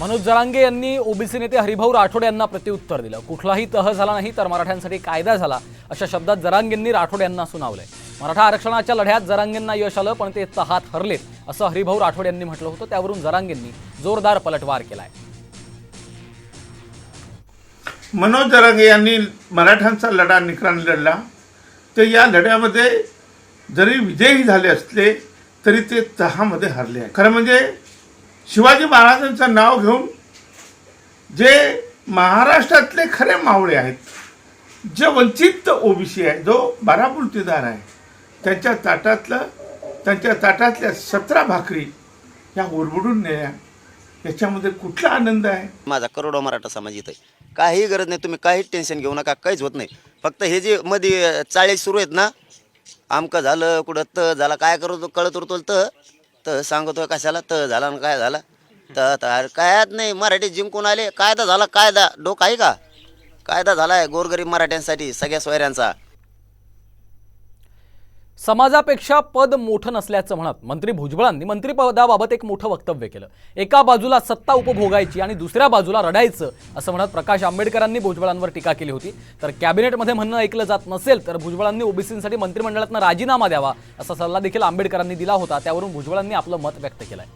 मनोज जरांगे यांनी ओबीसी नेते हरिभाऊ राठोड यांना प्रत्युत्तर दिलं. कुठलाही तह झाला नाही तर मराठ्यांसाठी कायदा झाला अशा शब्दात जरांगेंनी राठोड यांना सुनावलंय. मराठा आरक्षणाच्या लढ्यात जरांगेंना यश आलं पण ते तहात हरलेत असं हरिभाऊ राठोड यांनी म्हटलं होतं. त्यावरून जरांगेंनी जोरदार पलटवार केलाय. मनोज जरांगे यांनी मराठ्यांचा लढा निकराने लढला. तर या लढ्यामध्ये जरी विजयी झाले असले तरी ते तहामध्ये हरले आहे खरं म्हणजे शिवाजी महाराजांचं नाव घेऊन जे महाराष्ट्रातले खरे मावळे आहेत जे वंचित ओबीसी आहे जो बारापुलतीदार आहे त्यांच्या ताटातलं त्यांच्या ताटातल्या सतरा भाकरी ह्या उरबडून नेल्या. याच्यामध्ये कुठला आनंद आहे? माझा करोडो मराठा समाज इथं आहे. काही गरज नाही तुम्ही काहीच टेन्शन घेऊ नका काहीच होत नाही. फक्त हे जे मध्ये चाळीस सुरू आहेत ना आमकं झालं कुठं त झाला काय करतो कळत उरतो तर त सांगतो कशाला? त झाला आणि काय झाला? त तर अरे कायच नाही मराठी जिंकून आले. कायदा झाला कायदा. डोक आहे का? कायदा झाला आहे गोरगरीब मराठ्यांसाठी सगळ्या सोयऱ्यांचा. समाजापेक्षा पद मोठं नसल्याचं म्हणत मंत्री भुजबळांनी मंत्रिपदाबाबत एक मोठं वक्तव्य केलं. एका बाजूला सत्ता उपभोगायची आणि दुसऱ्या बाजूला रडायचं असं म्हणत प्रकाश आंबेडकरांनी भुजबळांवर टीका केली होती. तर कॅबिनेटमध्ये म्हणणं ऐकलं जात नसेल तर भुजबळांनी ओबीसींसाठी मंत्रिमंडळातनं राजीनामा द्यावा असा सल्ला देखील आंबेडकरांनी दिला होता. त्यावरून भुजबळांनी आपलं मत व्यक्त केलंय.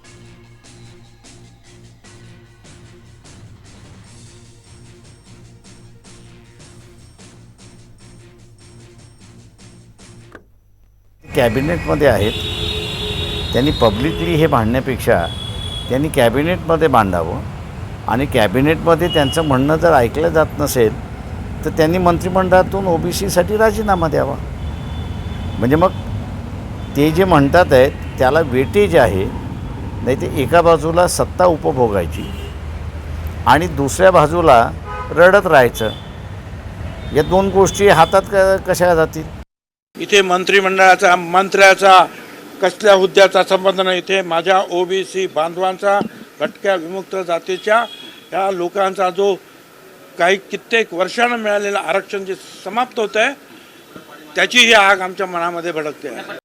कॅबिनेटमध्ये आहेत. त्यांनी पब्लिकली हे मांडण्यापेक्षा त्यांनी कॅबिनेटमध्ये मांडावं आणि कॅबिनेटमध्ये त्यांचं म्हणणं जर ऐकलं जात नसेल तर त्यांनी मंत्रिमंडळातून ओ बी सीसाठी राजीनामा द्यावा. म्हणजे मग ते जे म्हणतात आहेत त्याला वेटेज आहे नाही ते एका बाजूला सत्ता उपभोगायची आणि दुसऱ्या बाजूला रडत राहायचं. या दोन गोष्टी हातात क कशा जातील? इथे मंत्रिमंडळाचा मंत्र्याचा कसल्या हुद्द्याचा संबंध नाही. इथे माझ्या ओबीसी बांधवांचा भटक्या विमुक्त जातीच्या या लोकांचा जो काही कित्येक वर्षानं मिळालेलं आरक्षण जे समाप्त होत आहे त्याची ही आग आमच्या मनामध्ये भडकते. आहे